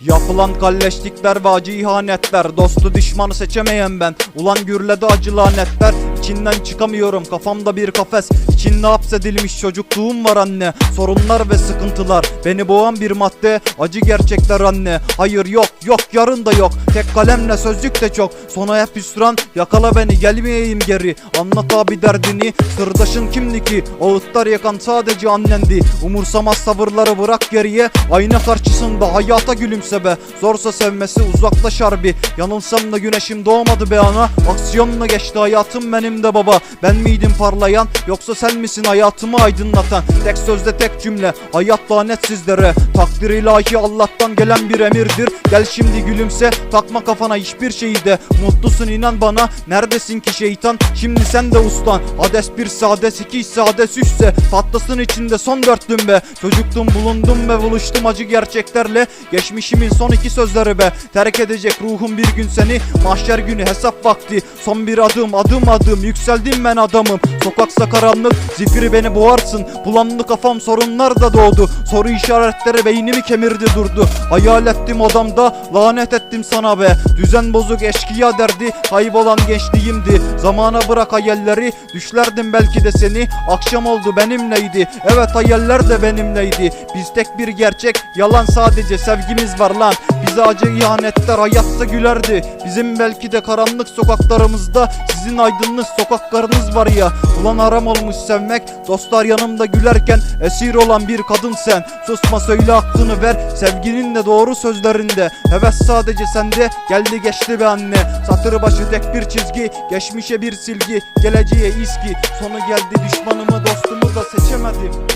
Yapılan kalleşlikler ve acı ihanetler. Dostu düşmanı seçemeyen ben. Ulan gürledi acı lanetler İçinden çıkamıyorum kafamda bir kafes. İçinde hapsedilmiş çocukluğum var anne. Sorunlar ve sıkıntılar Beni boğan bir madde. Acı gerçekler anne. Hayır yok yok yarın da yok. Tek kalemle sözlük de çok. Sona hep hüsran Yakala beni gelmeyeyim geri. Anlat abi derdini Sırdaşın kimdi ki? Ağıtlar yakan sadece annendi. Umursamaz tavırları bırak geriye. Ayna karşısında hayata gülümse be. Zorsa sevmesi uzaklaş harbi Yanılsam da güneşim doğmadı be ana. Aksiyonla geçti hayatım benim de baba Ben miydim parlayan? Yoksa sen misin hayatımı aydınlatan? Tek sözde tek cümle hayat lanet sizlere. Takdir ilahi Allah'tan gelen bir emirdir. Gel şimdi gülümse takma kafana hiçbir şeyi de. Mutlusun inan bana neredesin ki şeytan? Şimdi sen de ustan. Hades bir sades iki ise Hades üçse Patlasın içinde son dörtlüm be Çocuktum bulundum ve buluştum acı gerçeklerle. Geçmişimin son iki sözleri be. Terk edecek ruhum bir gün seni. Mahşer günü hesap vakti. Son bir adım adım adım Yükseldim ben adamım. Sokaksa karanlık Zifiri beni boğarsın. Bulandı kafam sorunlar da doğdu. Soru işaretleri beynimi kemirdi durdu. Hayal ettim odamda Lanet ettim sana be. Düzen bozuk eşkıya derdi. Kaybolan gençliğimdi. Zamana bırak hayalleri. Düşlerdim belki de seni. Akşam oldu benimleydi Evet hayaller de benimleydi Biz tek bir gerçek. Yalan sadece sevgimiz var lan Bize acı ihanetler hayatta gülerdi. Bizim belki de karanlık sokaklarımızda Sizin aydınlık sokaklarınız var ya. Ulan haram olmuş sevmek Dostlar yanımda gülerken Esir olan bir kadın sen. Susma söyle hakkını ver Sevginin de doğru sözlerinde. Heves sadece sende Geldi geçti be anne. Satır başı tek bir çizgi Geçmişe bir silgi Geleceğe iski. Sonu geldi düşmanımı dostumu da seçemedim